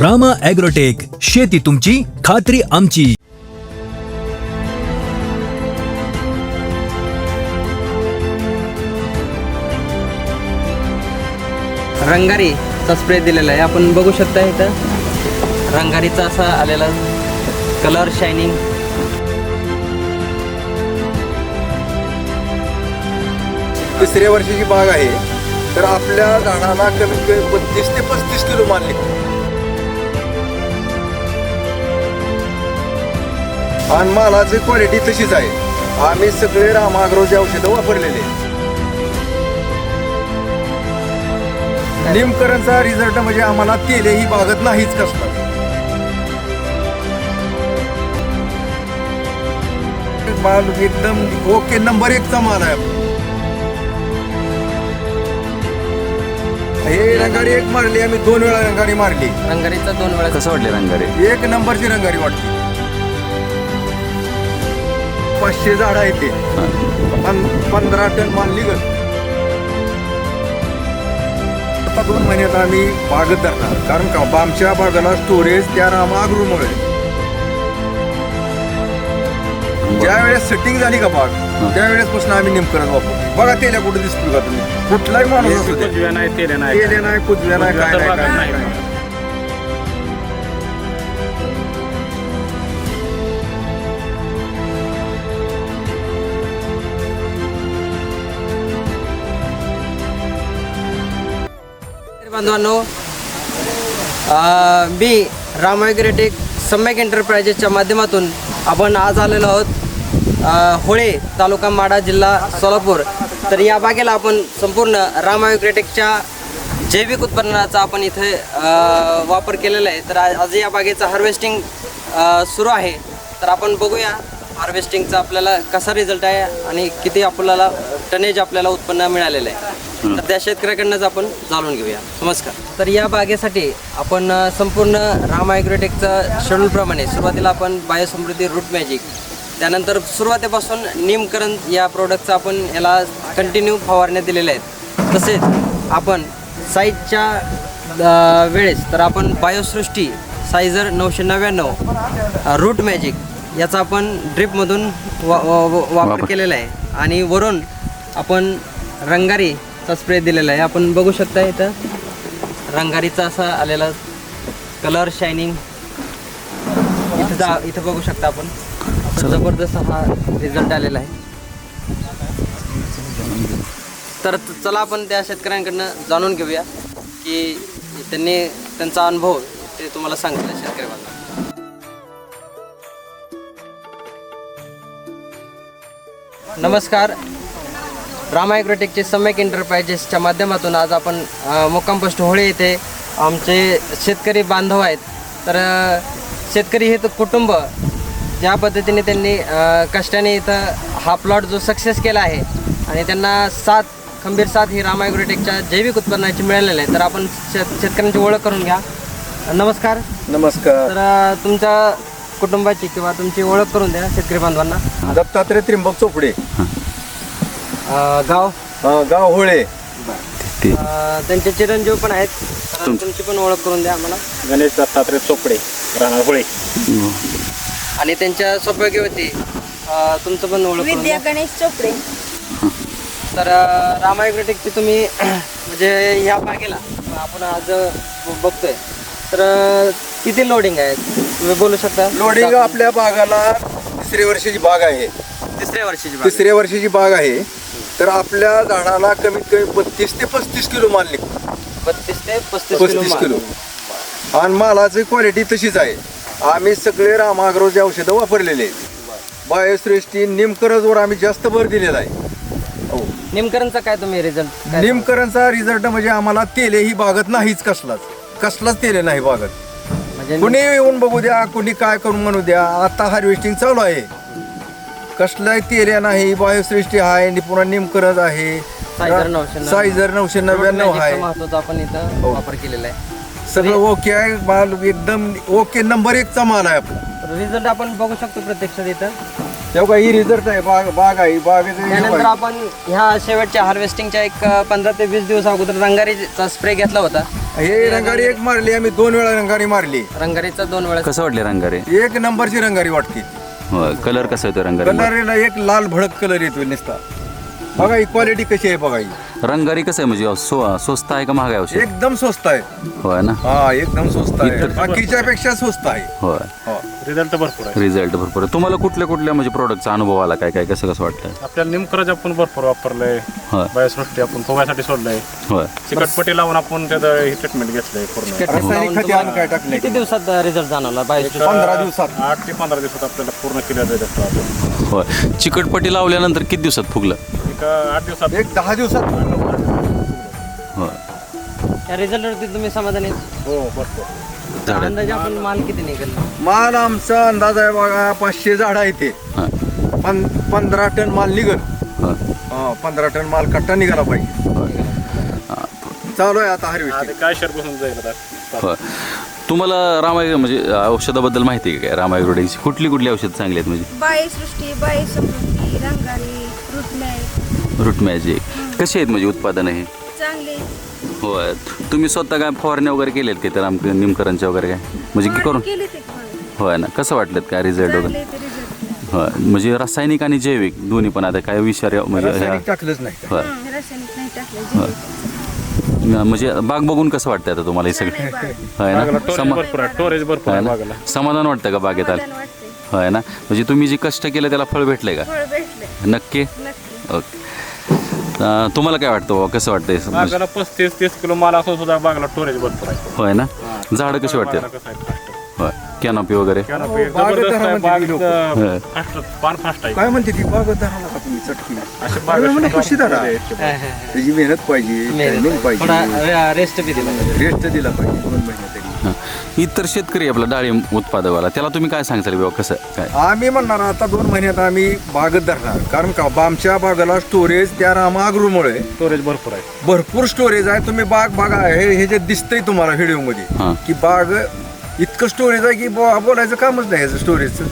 Rama agrotech शेती तुमची खात्री आमची. रंगारीचा स्प्रे दिलेला आहे. आपण बघू शकता इथं. रंगारीचा असा आलेला कलर शायनिंग तिसऱ्या वर्षाची बाग आहे. तर आपल्या झाडाला कमीत कमी बत्तीस ते पस्तीस किलो माल निघतो. आणि मालाची क्वालिटी तशीच आहे. आम्ही सगळे रामाग्रोचे औषधं वापरलेले. निमकरणचा रिझल्ट म्हणजे आम्हाला तेलही बागत नाहीच कसला. माल एकदम ओके नंबर एकचा माल आहे. हे रंगारी एक मारली आम्ही दोन वेळा रंगारी मारली. रंगारीचा दोन वेळा. कसं वाटले रंगारे? एक नंबरची रंगारी वाटली. पाचशे झाड आहेत ते. पं- पंधरा टन माल निघत आता दोन महिन्यात आम्ही बागत धरणार. कारण का आमच्या बागाला स्टोरेज त्या रामागृमुळे ज्या वेळेस सेटिंग झाली का बाग त्यावेळेस पासून आम्ही निमकरत वापरतो बघा तेल्या कुठे दिसतो का तुम्ही. कुठलाही माणूस असू दे. कुजव्या नाही तेल्या नाही. तेले नाही कुजव्या नाही काय नाही, काय नाही. बांधवांनो अं, मी रामायग्रेटिक सम्यक एंटरप्राइजेसच्या माध्यमातून आपण आज आलेलो आहोत होळे तालुका माडा जिल्हा सोलापूर. तर या बागेला आपण संपूर्ण रामायोग्रेटिकच्या जैविक उत्पन्नाचा आपण इथे वापर केलेला आहे. तर आज या बागेचं हार्वेस्टिंग सुरू आहे. तर आपण बघूया हार्वेस्टिंगचा आपल्याला कसा रिझल्ट आहे आणि किती आपल्याला टनेज आपल्याला उत्पन्न मिळालेलं आहे. तर त्या शेतकऱ्याकडनंच आपण जाणून घेऊया. नमस्कार. तर या बागेसाठी आपण संपूर्ण राम ॲग्रोटेकचं शेड्यूलप्रमाणे सुरुवातीला आपण बायोसमृद्धी रूट मॅजिक त्यानंतर सुरुवातीपासून निमकरण या प्रोडक्टचं आपण याला कंटिन्यू फवारण्या दिलेल्या आहेत तसेच आपण साईजच्या वेळेस तर आपण बायोसृष्टी सायझर नऊशे नव्याण्णव रूट मॅजिक याचा आपण ड्रिपमधून वा वा- वा- वापर केलेला आहे. आणि वरून आपण रंगारीचा स्प्रे दिलेला आहे. आपण बघू शकता इथं रंगारीचा असा आलेला कलर शायनिंग इथं जा इथं बघू शकता आपण. जबरदस्त हा रिझल्ट आलेला आहे. तर चला आपण त्या शेतकऱ्यांकडनं जाणून घेऊया की त्यांनी त्यांचा अनुभव ते तुम्हाला सांगितलं शेतकरी बांधव नमस्कार. रामा ॲग्रोटेकचे सम्यक एंटरप्राइजेसच्या माध्यमातून आज आपण अ, मुक्काम पोस्ट होळे येथे आमचे शेतकरी बांधव आहेत. तर शेतकरी हे तर कुटुंब ज्या पद्धतीने त्यांनी कष्टाने इथं हा प्लॉट जो सक्सेस केला आहे आणि त्यांना साथ खंबीर साथ ही रामा ॲग्रोटेकच्या जैविक उत्पन्नाची मिळालेली आहे. तर आपण शेत शेतकऱ्यांची ओळख करून घ्या. नमस्कार. नमस्कार. तर तुमच्या कुटुंबाची किंवा तुमची ओळख करून द्या शेतकरी बांधवांना. दत्तात्रय त्रिंबक चोपडे. अ, गाव? गाव होळे. ते अ, त्यांचे चिरंजीव पण आहेत. तर तुमची पण ओळख करून द्या आम्हाला. गणेश दत्तात्रय चोपडे राहणार होळे. आणि त्यांच्या सौभाग्यवती अ, तुमचं पण ओळख करून विद्या द्या. गणेश चोपडे. तर रामायग्रोटेकची तुम्ही म्हणजे ह्या बागेला आपण आज बघतोय. तर अ, किती लोडिंग आहे? तुम्ही बोलू शकता? लोडिंग आपल्या बागाला तिसऱ्या वर्षाची बाग आहे. तिसऱ्या वर्षीची बाग. तिसऱ्या वर्षाची बाग आहे. तर आपल्या झाडाला कमीत कमी बत्तीस ते पस्तीस किलो माल निघतो. बत्तीस ते पस्तीस किलो पस्तीस. किलो. आणि मालाची क्वालिटी तशीच आहे. आम्ही सगळे रामाग्रोचे औषधं वापरलेले आहेत. बायोश्रेष्ठी निमकरजवर आम्ही जास्त भर दिलेला आहे. हो. निमकरणचा काय तुम्ही रिझल्ट निमकरणचा रिझल्ट म्हणजे आम्हाला तेलेही बागत नाहीच कसलाच. कसलाच तेले नाही बागत म्हणजे कुणी येऊन बघू द्या कुणी काय करून म्हणू द्या आता हार्वेस्टिंग चालू आहे. कसलाही तेल्या नाही बायोसृष्टी आहे आणि पुन्हा निमकरज आहे. सायझर नऊशे नव्याण्णव. सायझर नऊशे नव्याण्णव आहे. महत्त्वाचा आपण इथं हो. वापर केलेला आहे. सगळं ओके आहे माल एकदम ओके नंबर एकचा माल आहे आपला. रिझल्ट आपण बघू शकतो प्रत्यक्षात इथं. तेव्हा ही रिझल्ट आहे बाग बाग आहे बागेचं हे त्यानंतर आहे. आपण ह्या शेवटच्या हार्वेस्टिंगच्या एक पंधरा ते वीस दिवस अगोदर रंगारीचा स्प्रे घेतला होता. हे रंगारी एक मारली आम्ही दोन वेळा रंगारी मारली. रंगारीचा दोन वेळा कसं वाटले रंगारे? एक नंबरची रंगारी वाटते. होय कलर कसा येतो रंग कलरला एक लाल भडक कलर येतो नुसता. बघा ही क्वालिटी कशी आहे बघा ही. रंगारी कसं आहे म्हणजे सो स्वस्त आहे का महाग आहे औषध? एकदम स्वस्त आहे. होय ना? हा एकदम स्वस्त आहे. बाकीच्या पेक्षा स्वस्त आहे. होय. हो. रिझल्ट भरपूर आहे. रिझल्ट भरपूर आहे. तुम्हाला कुठल्या कुठल्या म्हणजे प्रोडक्टचा अनुभव आला? काय काय कसं कसं वाटतं आपल्याला निमकरज आपण भरपूर वापरलंय. होय. बायोसृष्टी आपण फुगायसाठी सोडलंय. होय. चिकटपट्टी लावून आपण त्याचं हे ट्रीटमेंट घेतलंय पूर्ण. रासायनिक खते आणून काय टाकले किती दिवसात रिझल्ट जाणवला? बाहेर पंधरा दिवसात. आठ ते पंधरा दिवसात आपल्याला पूर्ण क्लिअर देतो आपण होय. चिकटपट्टी लावल्यानंतर किती दिवसात फुगलं? एक आठ दिवसात. एक दहा दिवसात. या रिझल्टवरती तुम्ही समाधानी आहेत? हो भरपूर झाड अंदाजे आपण माल किती निघाला? माल आमचा अंदाज आहे बघा पाचशे झाड आहे ते. पं पंधरा टन माल निघल. हा, पंधरा टन माल कट्टा निघाला पाहिजे. चालू आहे आता आता काय शेअर बसून जाईल आता? तुम्हाला रामाय म्हणजे औषधाबद्दल माहिती आहे का? काय रामायग्रोडेची कुठली कुठली औषधं चांगली आहेत म्हणजे? बाई सृष्टी बाई Samruddhi Rangari fruit root magic कशी आहेत म्हणजे उत्पादनं हे? होय. तुम्ही स्वतः काय फवारण्या वगैरे केलेत की तर आमच्या निमकरांच्या वगैरे काय? म्हणजे की करून केले ते फळ होय ना. कसं वाटलं काय रिझल्ट वगैरे? होय. म्हणजे रासायनिक आणि जैविक दोन्ही पण आता काय विषार म्हणजे ह्या रासायनिक टाकलंच नाही. होय. रासायनिक नाही टाकलं म्हणजे बाग बघून कसं वाटतं आता तुम्हाला हे सगळं? होय बागाला ना टोरेज समा भरपूर आहे टोरेज भरपूर होय आहे ना. बागाला. समाधान वाटतं का बागेत आलं? वाटते होय ना. म्हणजे तुम्ही जे कष्ट केलं त्याला फळ भेटलंय का? फळ भेटले नक्की? नक्की. ओके. अं, तुम्हाला काय वाटतं कसं वाटतंय म्हणजे- बागाला पस्तीस तीस किलो माल असून सुद्धा बागाला टोरेज भरपूर आहे. होय ना? झाडं कशी वाटते बागाला कसं आहे? फास्ट होय. कॅनॉपी वगैरे? कॅनोपी बागेत जबरदस्त आहे. राहण्यामध्ये बाग लोकं. होय. फास्ट पान फास्ट आहे. काय म्हणते ती? बाग धराला का तुम्ही चटकी? अशी अरे बाग म्हणे कशी धरा. त्याची मेहनत पाहिजे ट्रेनिंग पाहिजे. थोडा रेस्ट बी दिला रेस्ट दिला पाहिजे दोन महिने. हां. इतर शेतकरी आपला डाळिंब उत्पादकवाला त्याला तुम्ही काय सांगताल बाबा कसं काय? आम्ही म्हणणार आता दोन महिन्यात आम्ही बागत धरणार. कारण का आमच्या बागाला स्टोरेज त्या रामागृमुळे स्टोरेज भरपूर आहे. भरपूर स्टोरेज आहे. तुम्ही बाग बघा हे हे जे दिसतंय तुम्हाला व्हिडिओमध्ये हां. की बाग इतकं स्टोरेज आहे की बोलायचं कामच नाही याचं स्टोरेजचं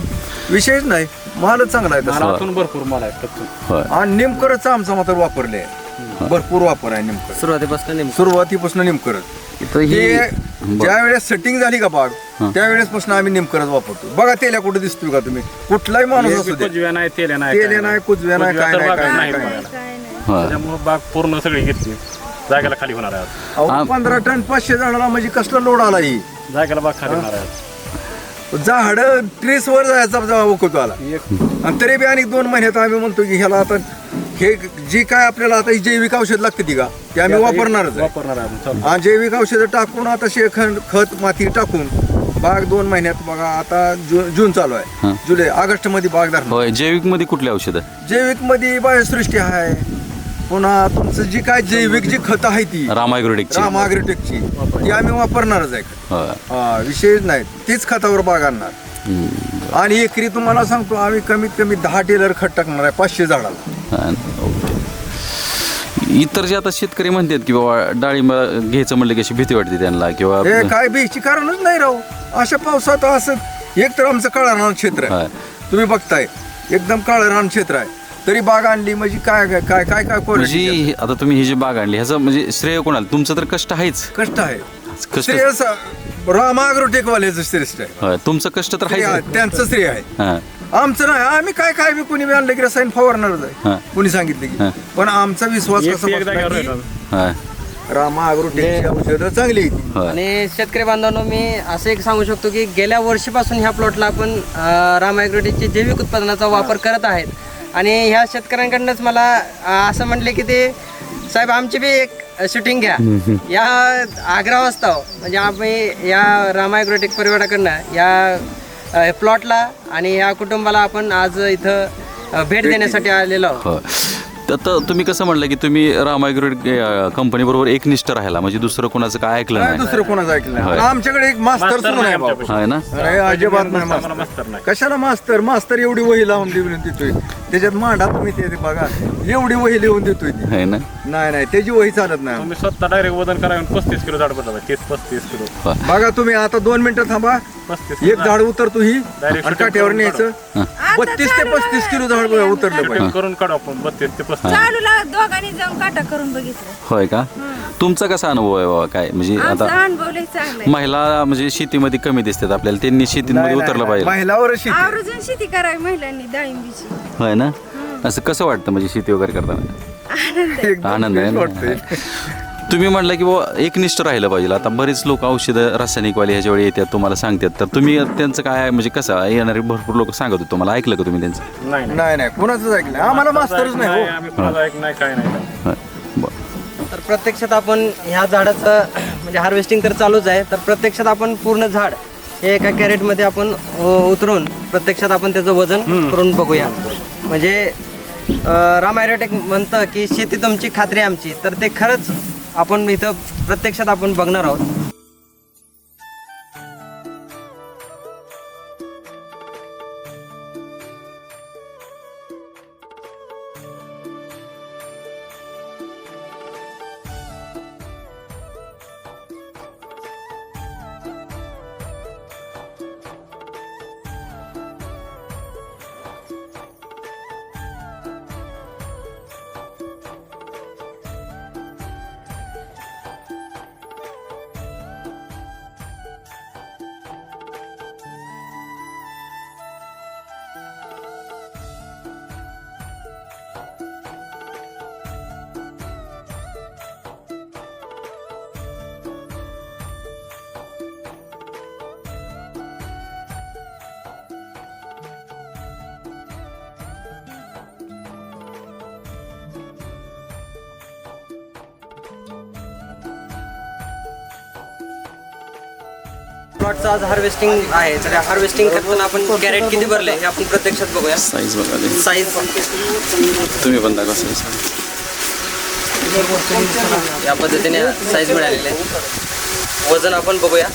विषयच नाही. मालच चांगला आहे तसा. मालातून भरपूर माल आहे होय. आणि नेमकरच आमचा मात्र वापरले भरपूर वापर आहे नेमकर सुरुवातीपासून नेमकं. सुरुवातीपासून नेमकरच इथं ते ही ज्या वेळेस सेटिंग झाली का बाग त्यावेळेस पासून आम्ही नेमकरच वापरतो. बघा तेल्या कुठे दिसतोय का तुम्ही? कुठलाही माणूस असू दे कुजव्या नाही तेल्या नाही तेल्या नाही कुजव्या नाही काय नाही काय नाही काय त्याच्यामुळे बाग पूर्ण सगळी घेतली. जागेला खाली होणार आहे आज. अहो, पंधरा टन पाचशे झाडाला म्हणजे कसला लोड आला ही? जागेला बाग खाली होणार आहे आज. झाड ट्रेस वर जायचा जेव्हा उकतो आला. आणि तरी बी आणि दोन महिन्यात आम्ही म्हणतो की ह्याला आता हे जी काय आपल्याला आता ही जैविक औषध लागते ती का? ते आम्ही वापरणारच आहे. वापरणार आहे आपण. चालू. आणि जैविक औषधं टाकून आता शेखंड खत माती टाकून बाग दोन महिन्यात बघा आता जून जून चालू आहे. हां. जुलै ऑगस्टमध्ये बाग धरणार. होय जैविकमध्ये कुठली औषधं? जैविकमध्ये बायोसृष्टी आहे. पुन्हा तुमचं जी काय जैविक जी खत आहे ती रामायग्रोडिकची राम ॲग्रोटेकची ती आम्ही वापरणारच आहे. होय. हा, विषयच नाही. तीच खतावर बाग आणणार. हम्म. आणि एकरी तुम्हाला सांगतो आम्ही कमीत कमी दहा टेलर खत टाकणार आहे पाचशे झाडाला. इतर जे आता शेतकरी म्हणतात की बाबा डाळिंब घ्यायचं म्हणलं की अशी भीती वाटते त्यांना किंवा हे काय भीची कारणच नाही राहू अशा पावसात असं एक तर आमचं काळं रान क्षेत्र हा. आहे तुम्ही बघताय एकदम काळं रान क्षेत्र आहे. तरी बाग आणली म्हणजे काय काय काय काय काय म्हणजे quality? हे- आता तुम्ही ही जी बाग आणली ह्याचं म्हणजे श्रेय कोणाला? तुमचं तर कष्ट आहेच. कष्ट आहे. कष्ट श्रेयस राम ॲग्रोटेकवाल्याचं श्रेष्ठ आहे. होय, तुमचं कष्ट तर श्रेय आहे, त्यांचं श्रेय आहे. हां. आमचं नाही आम्ही काय काय बी कोणी बी आणलं की रसायन फवारणारच हा. आहे कोणी सांगितलं हा. की पण आमचा विश्वास कसा बसला. की हां रामा अग्रोटेकची औषधं चांगली आहेत. होय आणि शेतकरी बांधवांनो मी असं एक सांगू शकतो की गेल्या वर्षीपासून ह्या प्लॉटला आपण राम ॲग्रोटेकचे जैविक उत्पादनाचा वापर करत आहेत आणि ह्या शेतकऱ्यांकडनंच मला अं, असं म्हटले की ते साहेब आमची बी एक शूटिंग घ्या या आग्रह असतो म्हणजे आम्ही या राम ॲग्रोटेक परिवाराकडनं या प्लॉटला आणि या कुटुंबाला आपण आज इथं भेट देण्यासाठी आलेलो आहोत. हो. आता तुम्ही कसं म्हणलं की तुम्ही रामायग्रोड कंपनी बरोबर एकनिष्ठ राहिला म्हणजे दुसरं कोणाचं काय ऐकलं नाही दुसरं कोणाचं ऐकलं नाही. होय. आमच्याकडे एक मास्तर सुद्धा नाही. बाबा आहे ना? अरे अजिबात नाही मास्तर. कशाला मास्तर? मास्तर एवढी वही लावून देऊन देतोय. त्याच्यात मांडा तुम्ही ते ते बघा. एवढी वही लिहून देतोय ती. आहे ना? नाही नाही त्याची वही चालत नाही. तुम्ही स्वतः डायरेक्ट वजन करा पस्तीस किलो झाड बदला तीस पस्तीस किलो. बघा तुम्ही आता दोन मिनिटं थांबा. एक झाड उतरतो ही Direct आणि न्यायचं बत्तीस ते पस्तीस. किलो झाड उतरलं पाहिजे. करून काढू आपण बत्तीस ते पस्तीस. चालूला दोघांनी जाऊन काटा करून बघितलं. होय का? तुमचा कसा अनुभव आहे बाबा काय? म्हणजे आमचा आता अनुभव लय चांगला आहे. महिला म्हणजे शेतीमध्ये कमी दिसतात आपल्याला त्यांनी शेतीमध्ये उतरलं पाहिजे. महिलावर शेती आवर्जून शेती करावी महिलांनी डाळिंबीची. होय ना? असं कसं वाटतं म्हणजे शेती वगैरे करताना? एकदम आनंद आहे ना? वाटतंय. तुम्ही म्हटलं की बाबा एकनिष्ठ राहिलं पाहिजे. आता बरेच लोक औषधं रासायनिकवाले ह्याच्या वेळी येतात तुम्हाला सांगतात. तर तुम्ही त्यांचं काय आहे? म्हणजे कसं आहे? येणारे भरपूर लोक सांगत होते. तुम्हाला ऐकलं का तुम्ही त्यांचं? नाही नाही. नाही कोणाचंच ऐकलं आम्हाला मास्तरच नाही हो. आम्ही कोणाला ऐक नाही काय नाही. होय. बरं. तर प्रत्यक्षात आपण ह्या झाडाचं म्हणजे हार्वेस्टिंग तर चालूच आहे. तर प्रत्यक्षात आपण पूर्ण झाड हे एका कॅरेटमध्ये आपण अ, उतरून प्रत्यक्षात आपण त्याचं वजन करून बघूया. म्हणजे राम ॲरोटेक म्हणतं की शेती तुमची खात्री आमची. तर ते खरंच आपण इथं प्रत्यक्षात आपण बघणार आहोत. प्लॉटचं आज हार्वेस्टिंग आहे. तर हार्वेस्टिंग करताना आपण कॅरेट किती भरले हे आपण प्रत्यक्षात बघूया. साईज बघा ते. साईज तुम्ही पण दाखवा size. या पद्धतीने साईज मिळालेली. आहे वजन आपण बघूया.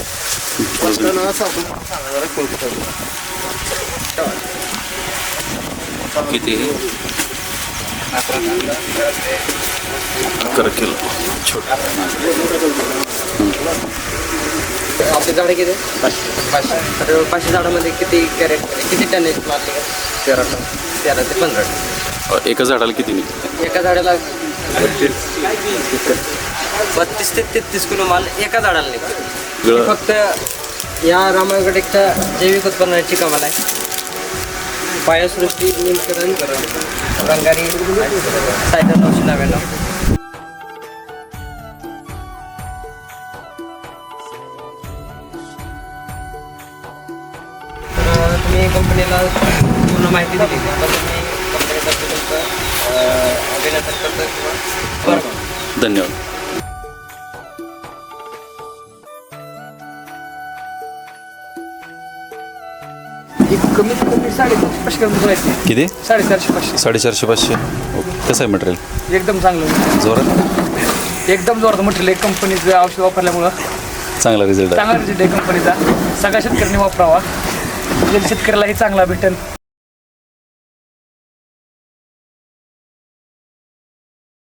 किती? अकरा किलो. आपली झाडं किती पाचशे. तर पाचशे झाडामध्ये किती कॅरेट किती टनेज मारले? तेरा टन. तेरा ते पंधरा टन. अ, एका झाडाला किती निघते? एका झाडाला बत्तीस. ते तेहतीस किलो माल एका झाडाला निघतो. गळ- फक्त या रामायगडेच्या जैविक उत्पन्नाची कमाल आहे. पायसृष्टी निमकरण रंगारी सायटर नऊशे नव्याण्णव. पूर्ण माहिती दिली. त्याबद्दल मी कंपनीतर्फे तुमचं अं, अभिनंदन करतो किंवा बरं धन्यवाद कमीत कमी पाचशे किलोमीटर किती? साडेचारशे पाचशे. साडेचारशे पाचशे. ओके कसं आहे मटेरियल एकदम चांगलं जोरात? एकदम जोरात म्हटलं एक कंपनीचं औषध वापरल्यामुळं चांगला रिझल्ट आहे. चांगला रिझल्ट आहे कंपनीचा सगळ्या शेतकऱ्यांनी वापरावा. म्हणजे शेतकऱ्यालाही चांगला भेटेल.